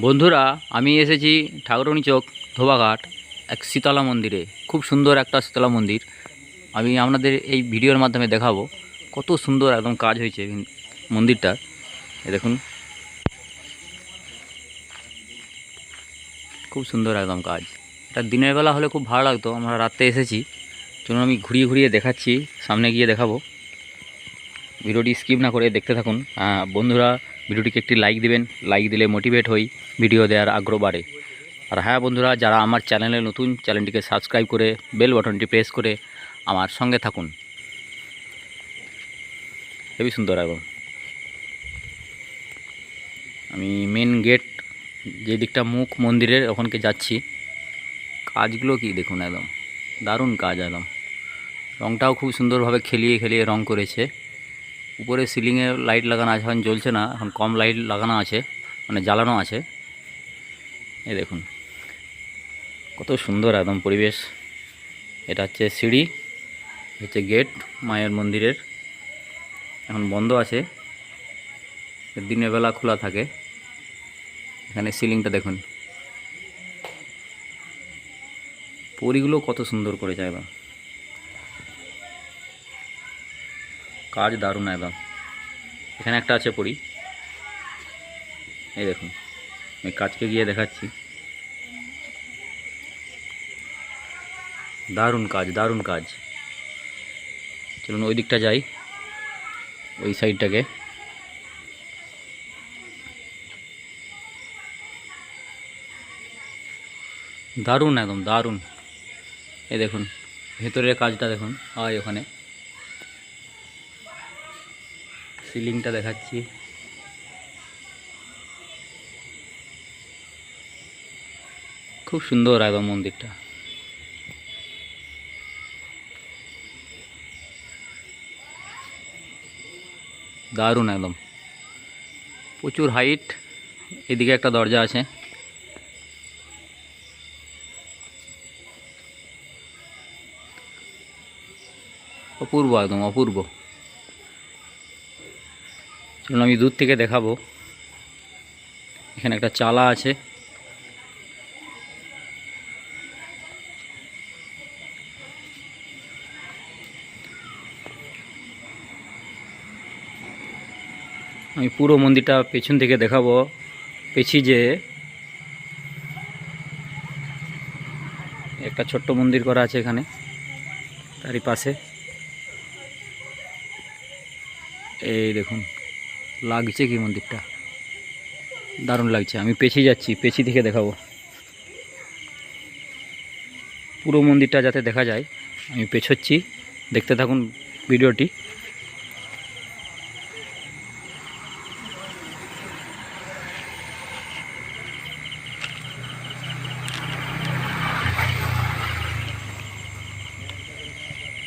বন্ধুরা, আমি এসেছি ঠাকুরনি চোক, ধোবাঘাট, এক শীতলা মন্দিরে। খুব সুন্দর একটা শীতলা মন্দির। আমি আপনাদের এই ভিডিওর মাধ্যমে দেখাবো কত সুন্দর একদম কাজ হয়েছে মন্দিরটা। দেখুন। খুব সুন্দর একদম কাজ। এটা দিনের বেলা হলে খুব ভালো লাগতো। আমরা রাত্রে এসেছি। চলুন আমি ঘুরিয়ে ঘুরিয়ে দেখাচ্ছি, সামনে গিয়ে দেখাবো। ভিডিওটি স্কিপ না করে দেখতে থাকুন। বন্ধুরা, ভিডিওটিকে একটি লাইক দিবেন। লাইক দিলে মোটিভেট হই ভিডিও দেওয়ার আগ্রহ বাড়ে। আর হ্যাঁ বন্ধুরা, যারা আমার চ্যানেলে নতুন চ্যানেলটিকে সাবস্ক্রাইব করে বেল বাটনটি প্রেস করে আমার সঙ্গে থাকুন। হেবি সুন্দর এবং আমি মেন গেট যে দিকটা মুখ মন্দিরের, ওখানকে যাচ্ছি। কাজগুলো কি দেখুন একদম। দারুণ কাজ একদম। রংটাও খুব সুন্দরভাবে খেলিয়ে খেলিয়ে রং করেছে। উপরে সিলিংয়ে লাইট লাগানো আছে, এখন জ্বলছে না, এখন কম লাইট লাগানো আছে মানে জ্বালানো আছে। এই দেখুন, কত সুন্দর একদম পরিবেশ। এটা হচ্ছে সিঁড়ি হচ্ছে গেট মায়ের মন্দিরের। এখন বন্ধ আছে, দিনের বেলা খোলা থাকে। এখানে সিলিংটা দেখুন। পরিগুলো কত সুন্দর করেছে একদম। কাজ দারুণ একদম। এখানে একটা আছে পরি। এই দেখুন, আমি কাজকে গিয়ে দেখাচ্ছি। দারুণ কাজ দারুণ কাজ। চলুন ওই দিকটা যাই, ওই সাইডটাকে। দারুণ একদম, দারুণ। এই দেখুন, ভেতরের কাজটা দেখুন হয় ওখানে। সিলিংটা দেখাচ্ছি। খুব সুন্দর একদম মন্দিরটা। দারুণ একদম। প্রচুর হাইট, এদিকে একটা দরজা আছে। অপূর্ব একদম, অপূর্ব। চলুন আমি দূর থেকে দেখাবো। এখানে একটা চালা আছে। আমি পুরো মন্দিরটা পেছন থেকে দেখাবো। পেছি যে একটা ছোট্ট মন্দির করা আছে এখানে, তারই পাশে। এই দেখুন। লাগছে কি মন্দিরটা? দারুণ লাগছে, আমি পেছি যাচ্ছি, পেছি থেকে দেখাবো। পুরো মন্দিরটা যাতে দেখা যায়, আমি পেছোচ্ছি, দেখতে থাকুন ভিডিওটি।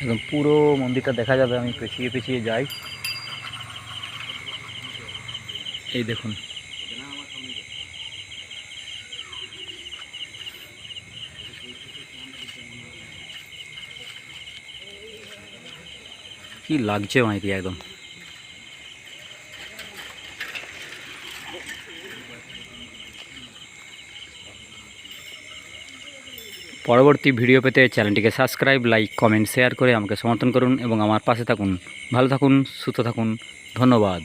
একদম পুরো মন্দিরটা দেখা যাবে, আমি পেছিয়ে পেছিয়ে যাই। এই দেখুন। কি লাগছে মাইতি একদম। পরবর্তী ভিডিও পেতে চ্যানেলটিকে সাবস্ক্রাইব, লাইক, কমেন্ট, শেয়ার করে আমাকে সমর্থন করুন এবং আমার পাশে থাকুন। ভালো থাকুন, সুস্থ থাকুন। ধন্যবাদ।